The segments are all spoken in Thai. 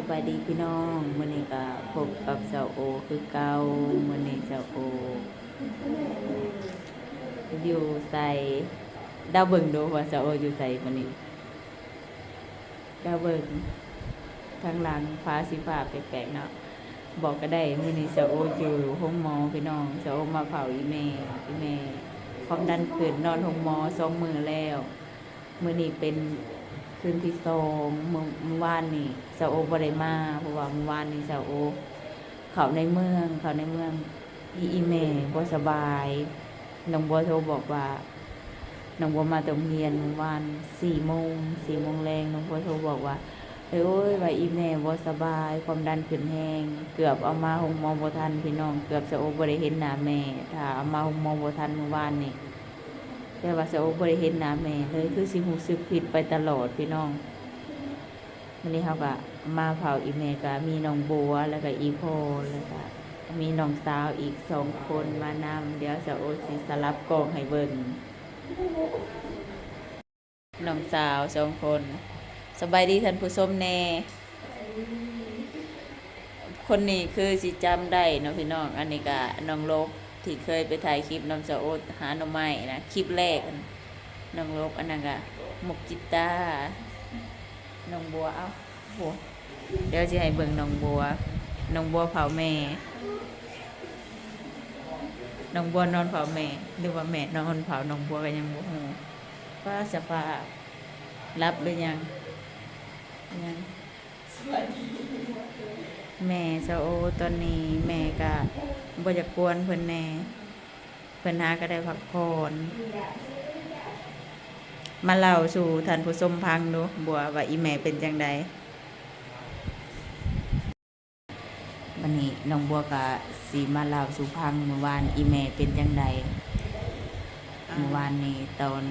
สบายดีพี่น้องมื้อนี้ก็พบกับเจ้าโอคือเก่ามื้อนี้เจ้าโอ อยู่ใส่ดาวเบิ่งดูว่าเจ้าโออยู่ใส่มื้อนี้ดาวเบิ่งทางหลังฟ้าสีฟ้าแปลกๆเนาะบอกก็ได้มื้อนี้เจ้าโออยู่ห้องหมอพี่น้องเจ้าโอมาเผาอีแม่อีแม่ความดันขึ้นนอนห้องหมอสองมือแล้วมื้อนี้เป็น คืนที่สองเมื่อเมื่อวานนี่เสาโอบริมาเพราะว่าเมื่อวานนี่เสาโอ เขาในเมือง เขาในเมืองอีอีเมบ่สบายน้องบัวโทรบอกว่าน้องบัวมาตรงเรียนเมื่อวานสี่โมงสี่โมงแรงน้องบัวโทรบอกว่าเอ้ยโอ้ยว่าอีแม่บ่สบาย ความดันขึ้นแห้งเกือบเอามาหงมองบ่ทันพี่น้อง เกือบเสาโอบ่ได้เห็นหน้าแม่ ถ้าเอามาหงมองบ่ทันเมื่อวานนี่ แต่ว่าเสาบริเห็นหน้าแม่เลยคือสิหูซึกผิดไปตลอดพี่น้องวันนี้เขาก็มาเผาอีเมก็มีน้องบัวแล้วก็อีโพแล้วก็มีน้องสาวอีกสองคนมานำเดี๋ยวเสาโอสิสลับกองให้เบิ่งน้องสาวสองคนสบายดีท่านผู้ชมแน่คนนี้คือสิจำได้เนาะพี่น้องอันนี้ก็น้องลบ ที่เคยไปถ่ายคลิปน้องเสาโอดหาหน่อไม้นะคลิปแรกอันน้องลบอันนั้นก็หมกจิตตาร์น้องบัวเอ้าโหเดี๋ยวจะให้เบิ่งน้องบัวน้องบัวเผาแม่น้องบัวนอนเผาแม่หรือว่าแม่นอนเผาน้องบัวกันยังบ่ฮู้ว่าสภาพรับหรือยังยังแม่เจ้าโอตอนนี้แม่ก็ บ่อยากกวนเพิ่นแหน่เพิ่นหาก็ได้พักผ่อนมาเล่าสู่ท่านผู้ชมพังดูบัวว่าอีแม่เป็นจังใดวันนี้น้องบัวก็สิมาเล่าสู่พังเมื่อวานอีแม่เป็นจังใดเมื่อวานนี้ตอน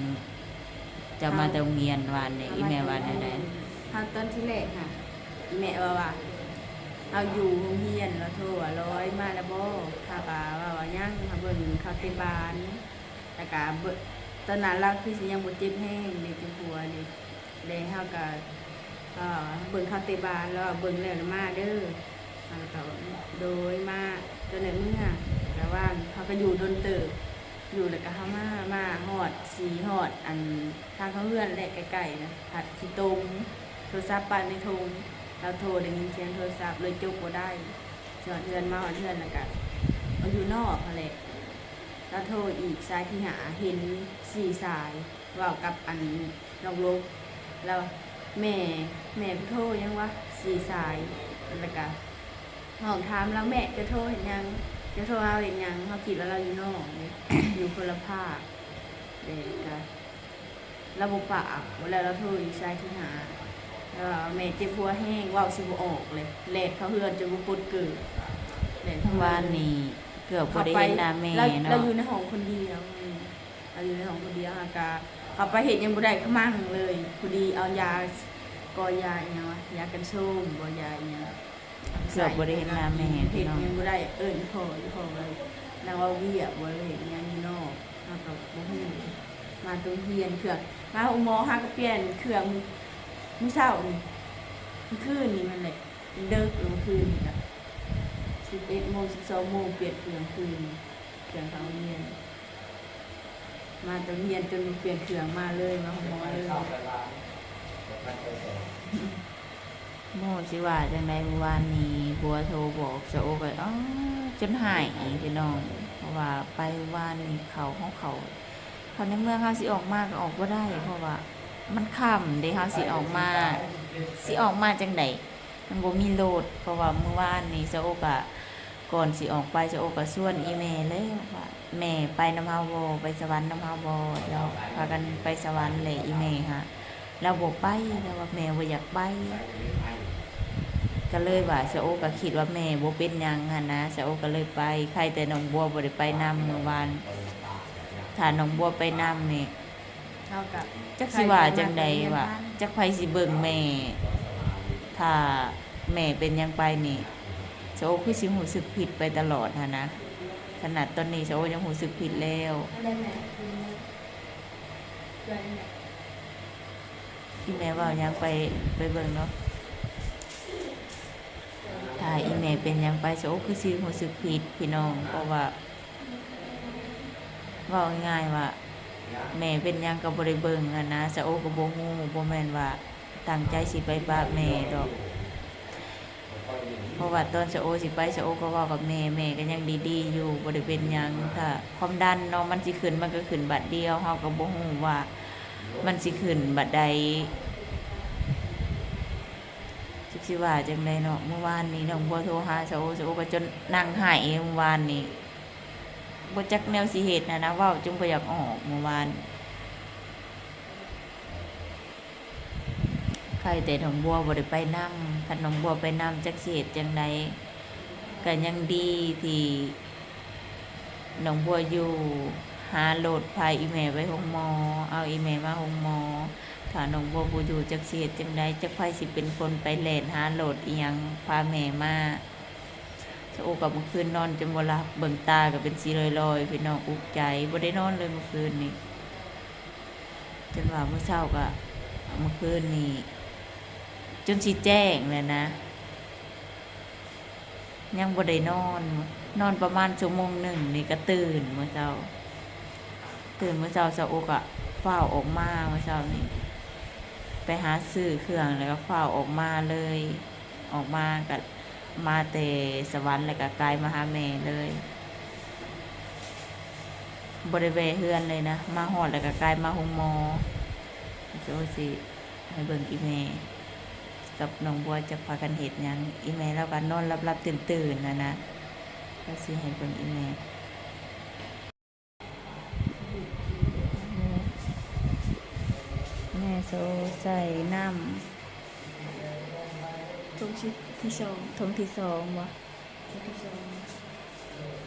จะมาแต่โรงเรียนวานนี้อีแม่ว่าจังใดทางต้นที่แรกค่ะ แม่ว่าว่า เอาอยู่โรงเรียนแล้วโทรว่าร้อยมาแล้วบ่ถ้ากะว่าว่ายังค่ะเบิ่งเขาเต็มบ้านแต่กะเบิ่งตอนนั้นเราคือสิยังบ่เจ็บแห้งในจังหัวนี่เลยเฮาก็เอ่อเบิ่งเขาเต็มบ้านแล้วเบิ่งแล้วมาเด้อแล้วก็โดยมาจนในเมื่อแต่ว่าเขาก็อยู่โดนเติบอยู่แล้วก็เฮามา มาฮอดสีฮอด อันทางเขาเฮือนแหละใกล้ๆนะผัดสิตรงโทรศัพท์ปานในโทง เราโทรได้ยินเสียงโทรศัพท์เลยจุกบ่ได้จอดเรือนมาหอดเรือนแล้วก็เอาอยู่นอกอะไรเราโทรอีกสายที่หาเห็นสี่สายเว่ากับอันนอกโลกแล้วแม่แม่โทรยังวะสี่สายแล้วก็ห้องถามแล้วแม่จะโทรเห็นยังจะโทรเอาเห็นยังเขาคิดว่าเราอยู่นอกอยู่คนละภาคเด็กก็ระบบปากเวลาเราโทรอีกสายที่หา เออแม่เจ็บหัวแห้งเว่าวสิบออกเลยแลดเขาเฮือนจนบุปดเกิดแลดทั้งวานนี่เกือบบ่ได้เห็นหน้าแม่เราเราเนาะอยู่ในห้องคนเดียวอืมเราอยู่ในห้องคนเดียวอากาเขาไปเห็นยังบ่ได้ขมั่งเลยพอดีเอายากอยาอหย่างวะยากันส้มบ่ยาอหย่างเกือบบ่ได้เห็นหน้าแม่เห็พี่นน้องยังบ่ได้เอิ้นพ่ออยู่พ่อเลยนางว่าเวียบ่เลยเห็นยังอยู่นอกเฮาก็บ่ฮู้มาตรงเฮียนเครื่องมาอุโมงค์เฮาก็เปลี่ยนเครื่อง มื้อเช้านี่เมื่อคืนนี่มันเลยเลิกเมื่อคืนนี่จ้ะสิบเอ็ดโมงสิบสองโมงเปลี่ยนเครื่องคืนเครื่องเขาเรียน มาตอนเรียนจนเปลี่ยนเครื่องมาเลยมาหอเลยโมสิว่าจังไดเมื่อวานนี้บัวโทรบอกจะโอก็อ๋อจนหายพี่น้องเพราะว่าไปวานเขาของเขาเขาในเมืองเขาสิออกมาก็ออกบ่ได้เพราะว่า มันค่ำเด้เขาสิออกมาสิออกมาจังไดมันบ่มีโหลดเพราะว่าเมื่อวานนี้จะโอกะก่อนสิออกไปเจะโอกะส่วนอีเมลเลยว่าแม่ไปน้ำฮาบ่ไปสวรรค์น้ำฮาบ่เดี๋ยวพากันไปสวรรค์เลยอีเมลฮะเราบอกไปแล้วว่าแม่บ่าอยากไปก็เลยว่าเสยโอก็คิดว่าแม่บ่เป็นยังหั่นนะเสยโอก็เลยไปใครแต่น้องบัวบ่ได้ไปนำเมื่อวานถ้าน้องบัวไปนำนี่ย เท่ากับจักสิว่าจังใดว่าจักไผสิเบิ่งแม่ ถ้าแม่เป็นหยังไปนี่เสยโอคือสิรู้สึกผิดไปตลอดหั่นนะขนาดตอนนี้เสยโอยังรู้สึกผิดแล้วที่แม่ว่ายังไปไปเบิ่งเนาะถ้าอีแม่เป็นหยังไปโซคือสิรู้สึกผิดพี่น้องเพราะว่าเว้าง่ายๆว่า แม่เป็นยังก็บ่ได้เบิงอะนะสะโอก็บ่ฮู้บ่แมนว่าตั้งใจสิไปบ้าแม่ดอกเพราะว่าตอนสะโอสิไปสะโอก็ว้ากับแม่แม่ก็ยังดีๆ อยู่บ่ได้เป็นหยังถ้าความดันเนาะมันสิขึ้นมันก็ขึ้นบัดเดียวเฮาก็บ่ฮู้ว่า มันสิขึ้นบัดใดสิสิว่าจังไดเนาะเมื่อวานนี้น้องบัวโทรหาสะโอสะโอก็จนนั่งไห้เมื่อวานนี้ บ่จักแนวสิเฮ็ดนะนะว้าจนบ่อยากออกเมื่อวานใครแต่น้องบัวบ่ได้ไปนำคันน้องบัวไปนำจักสิเฮ็ดจังไดก็ยังดีที่น้องบัวอยู่หาโหลดพาอีเมลไปห้องมอ เอาอีเมลมาห้องมอถ้าน้องบัวบ่อยู่จักสิเฮ็ดจังไดจักไผสิเป็นคนไปแล่นหาโหลดอีหยังพาแม่มา สโอกับเมื่อคืนนอนจนบ่หลับเบิ่งตาก็เป็นสีลอยๆพี่น้องอุกใจบ่ได้นอนเลยเมื่อคืนนี้จนว่าเมื่อเช้าก็เมื่อคืนนี้จนสิแจ้งเลยนะ ยังบ่ได้นอน นอนประมาณชั่วโมงหนึ่งนี่ก็ตื่นเมื่อเช้า ตื่นเมื่อเช้าเช้าอกอะฝ้าออกมาเมื่อเช้านี่ไปหาซื้อเครื่องแล้วก็ฝ้าออกมาเลย ออกมากับ มาแต่สวรรค์แล้วก็กลายมาหาแม่เลย บริเวณเฮือนเลยนะ มาหอดแล้วก็กลายมาหงมอโซสิให้เบิ่งอีเมกับน้องบัวจะพากันเห็ดยังอีเมแล้วกันนอนรับรับตื่นตื่นนะนะก็สิให้เบิ่งอีเมแม่โซใส่น้ตรงชิด ที่สองทงที่สองวะที่สอง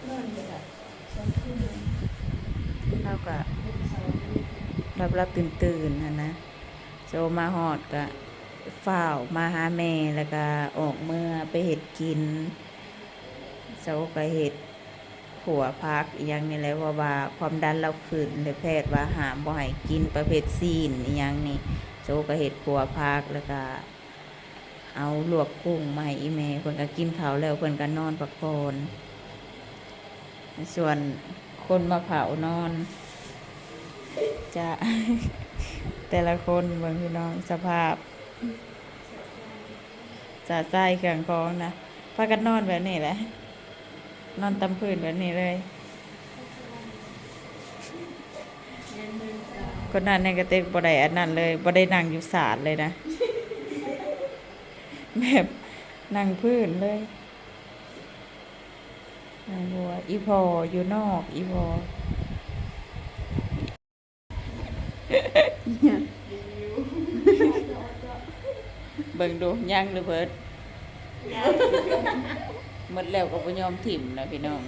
นอนเลยอะสองคืนเราก็รับรับตื่นตื่นนะนะโซมาหอดก็ฝ้าวมาหาแม่แล้วก็ออกเมื่อไปเห็ดกินโซก็เห็ดขัวพักอหยังนี่แหละว่าว่าความดันเราขึ้นเลยแพทย์ว่าหามบ่ให้กินประเภทซีนอหยังนี่โจก็เห็ดขัวพักแล้วก็ เอาลวกกุ้งมาให้อีแม่เพิ่นก็กินข้าแล้วเพิ่นก็นอนพักอนส่วนคนมาเผานอนจะแต่ละคนเบิ่งพี่น้องสภาพจะใจเครื่องของนะพากันนอนแบบนี้แหละ นอนตำพื้นแบบนี้เลยคนนั้นในกระเตกบ่ได้อันนั้นเลยบ่ได้นั่งอยู่ศาลเลยนะ แบบนั่งพื้นเลยนางบัวอีพออยู่นอกอีพอเบิ่งดูยังหรือเพิดหมดแล้วก็บ่ยอมถิ่มนะพี่น้อง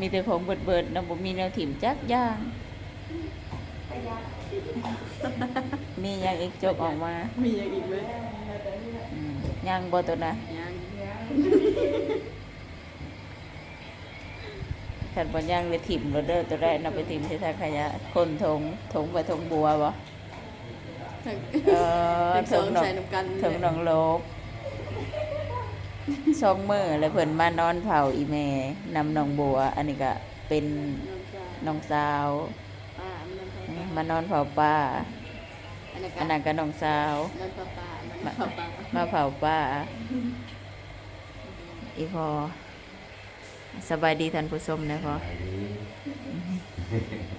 มีแต่ของเบิดๆนะบ่มีแนวถิ่มจักอย่าง มีหยังอีกจกออกมามีอย่างอีกไหมอืมยังบ่ตัวนะยังขันบ่ยังเลยถิ่มโรเดอร์ตัวแรกนำไปถิ่มใส่ถังขยะ คนทงทงไปทงบัวบ่ทั้งเออทั้งสองหนองใส่น้ำกันทงหนองโลบสองมือแล้วเพิ่นมานอนเผาอีแม่นำน้องบัว อันนี้ก็เป็นน้องชายน้องสาว ป้ามันน้ำชายมานอนเผาป้า อันนั้นอันนั้นก็น้องสาวน้ำป้าป้าน้ำป้าป้ามาเผาป้า อีพอสบายดีท่านผู้ชมนะพอ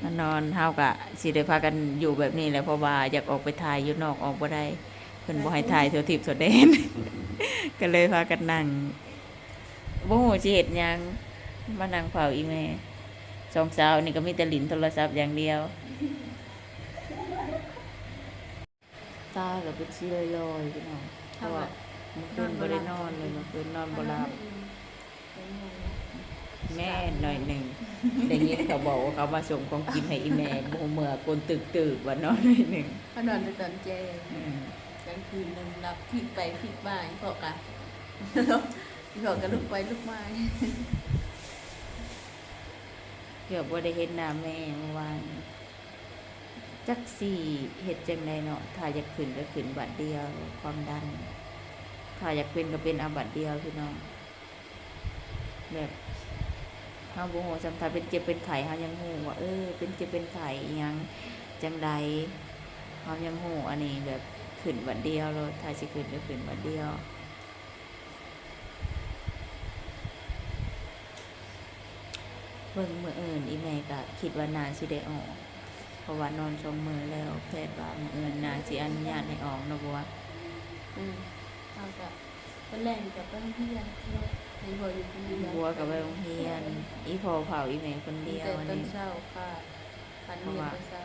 มานอนเฮากะสิได้พากันอยู่แบบนี้แหละเพราะว่าอยากออกไปถ่ายอยู่นอกออกบ่ได้เพิ่นบ่ให้ถ่ายเที่ยวทิพย์สดแดนก็เลยพากันนั่งบ่ฮู้สิเฮ็ดหยังมานั่งเฝ้าอีแม่สองสาวนี่ก็มีแต่หลินโทรศัพท์อย่างเดียว ตาก็เป็นสีลอยๆพี่น้องเพราะว่าเมื่อคืนบ่ได้นอนเลยเมื่อคืนนอนบ่หลับแม่หน่อยหนึ่งได้ยินเขาบอกว่าเขามาส่งของกินให้อีแม่โมเมื่อคนตึกตึกๆว่านอนหน่อยหนึ่งเขานอนในตอนแจ้งอืมกลางคืนมันรับพลิกไปพลิกมาอีพอกะอีพอกะลุกไปลุกมาเกือบว่าได้เห็นหน้าแม่เมื่อวาน จักสี่เห็ดจังไดเนาะถ้าอยากขึ้นก็ขึ้นบัดเดียว ความดัน ถ้าอยากเป็นก็เป็นอาบัติเดียวพี่น้องแบบเฮาบ่ฮู้สำคัญเป็นเจ็บเป็นไข้เฮายังฮู้ว่าเออ เป็นเจ็บเป็นไข้อิหยังจังใดเฮายังฮู้อันนี้แบบขึ้นบัดเดียวเลยถ้าสิขึ้นก็ขึ้นบัดเดียวเบิ่งมื้ออื่นอีแม่ก็คิดว่านานสิได้ออก ราะว่านอนชมมือแล้วแพทย์ว่ามื้ออื่นนาสิอนุญาตให้ออกเนาะบ่ว่าอืมเอากับเป็นแรงกับเป็นเพื่อนเนาะให้พออยู่คนเดียวบัวกับไปโรงเรียน อีพอเผาอีแม่คนเดียวแต่อันต้นนี้เช้าค่ะพันเมียต้นเช้า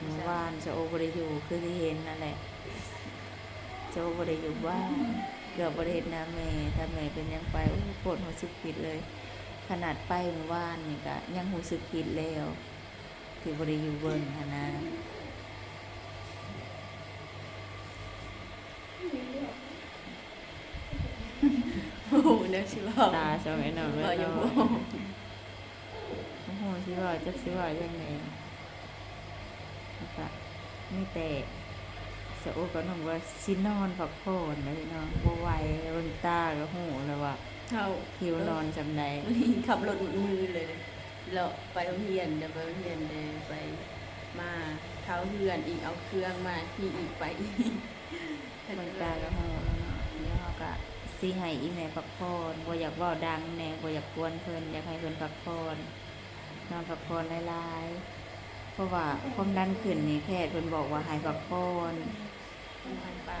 เมื่อวานจะโอบริอยู่คือที่เห็นนั่นแหละจะโอบริอยู่บ้านเกือบบริเห็นนะแม่ถ้าแม่เป็นหยังไปโอ้ปวดหัวสึกผิดเลย ขนาดไปเมื่อวานนี่ก็ยังหูสึกผิดแล้ว ที่บริอยู่เบิ่งหั้นนะโอ้โหเดี๋ยวชิบอกตาสมัยหน่อยบอกอยู่เนาะบ่โอ้โหสิว่าจะสิว่ายังไงนะคะไม่แต่สะโอก็น้องว่าสินอนพักผ่อนเลยเนาะบ่ไหวเบิ่งตาก็หูแล้วว่าเข้าหิวนอนจำใดขับรถหมุนมือเลย เราไปโรงเรียนเดี๋ยวไปโรงเรียนเดี๋ยวไปมาเข้าเฮือนอีกเอาเครื่องมาที่อีกไปอีกเบิ่งตาก็หูแล้วเนาะแล้วเขาก็สิให้อีแม่พักผ่อนบ่อยากเว้าดังแน่บ่อยากกวนเพิ่นอยากให้เพิ่นพักผ่อนนอนพักผ่อนหลายๆเพราะว่าความดันขึ้นนี่แพทย์เพิ่นบอกว่าให้พักผ่อนพันปลาย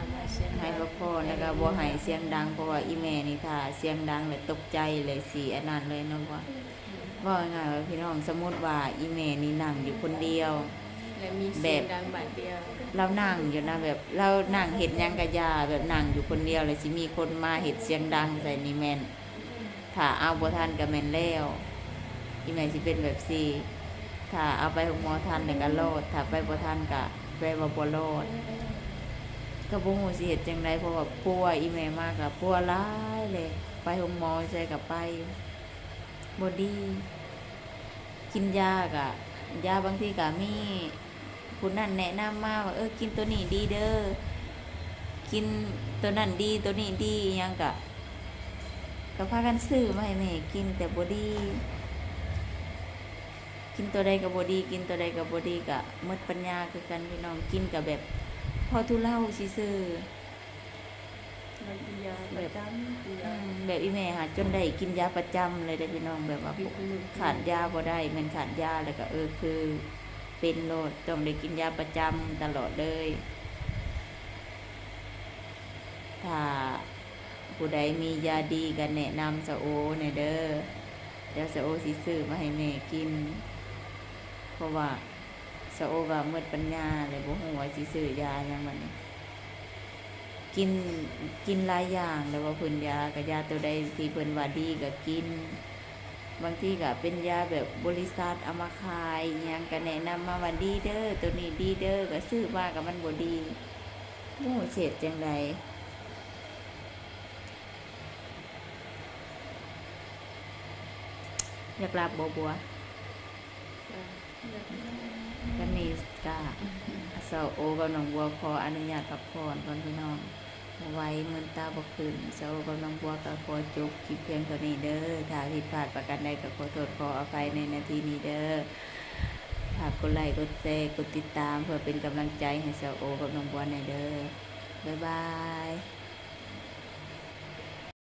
งให้พักผ่อนแล้วก็บ่ให้เสียงดังเพราะว่าอีแม่นี่ถ้าเสียงดังแล้วตกใจเลยสิอันนั้นเลยเนาะว่า ว่าง่ายๆว่าพี่น้องสมมุติว่าอีแม่นี่นั่งอยู่คนเดียว และมีเสียงดังบาดเดียวเรานั่งอยู่นะแบบเรานั่งเห็ดหยังกะยาแบบนั่งอยู่คนเดียวเลยสิมีคนมาเห็ดเสียงดังใส่นี่แมนถ้าเอาบ่ทันก็แมนแล้วอีแม่สิเป็นแบบสี่ถ้าเอาไปหงหมอทันเนี่ยก็โลดถ้าไปบ่ทันก็ไปบ่บ่โลดก็บ่ฮู้สิเฮ็ดจังไดเพราะว่าปัวอีแม่มากก็ปัวหลายเลย ไปหงหมอใส่ก็ไป บ่ดีกินยาก็ยาบางทีก็มีคุณนั่นแนะนำมาว่าเออกินตัวนี้ดีเด้อกินตัวนั้นดีตัวนี้ดียังกะก็พากันซื้อมาให้แม่กินแต่บอดีกินตัวใดกับบอดีกินตัวใดกับบอดีกะมดปัญญาคือกันพี่น้องกินกับแบบพอทุเล่าซื้อ มันกินยาประจำกินอืยามแบบอีแม่หาจนได้กินยาประจำเลยได้อพี่น้องแบบว่าบิดมือขาดยาบ่ได้แมันขาดยาแล้วก็เออคือ เป็นโลดต้องได้กินยาประจำตลอดเลยถ้าผู้ใดมียาดีก็แนะนำสะโอในอยเด้อเดี๋ยวสะโอสิซื้อมาให้แม่กิน เพราะว่าสะโอว่าเมื่อปัญญาเลยบ่ฮู้ว่าสิซื้อยาหยังมันนี้ กินกินหลายอย่างแล้วว่าเพิ่นยากับยาตัวใดที่เพิ่นว่าดีก็กิน บางทีก็เป็นยาแบบบริษัทเอามาขายอิหยังก็แนะนำมาว่าดีเด้อตัวนี้ดีเด้อก็ซื้อมากับมันบ่ดีโอ้เสียดจังไดอยากลาบบัวบัว กันนี้กาเสาโอกับน้องบัวขออนุญาตพักผ่อนก่อนพี่น้องไว้เงินตาบกขึ้นเสาโอกับน้องบัวก็ขอจบคลิปเพียงเท่านี้เด้อถ้าผิดพลาดประการใดก็ขอโทษขออภัยในนาทีนี้เด้อฝากกดไลค์กดแชร์กดติดตามเพื่อเป็นกำลังใจให้เสาโอกับน้องบัวในเด้อบ๊ายบาย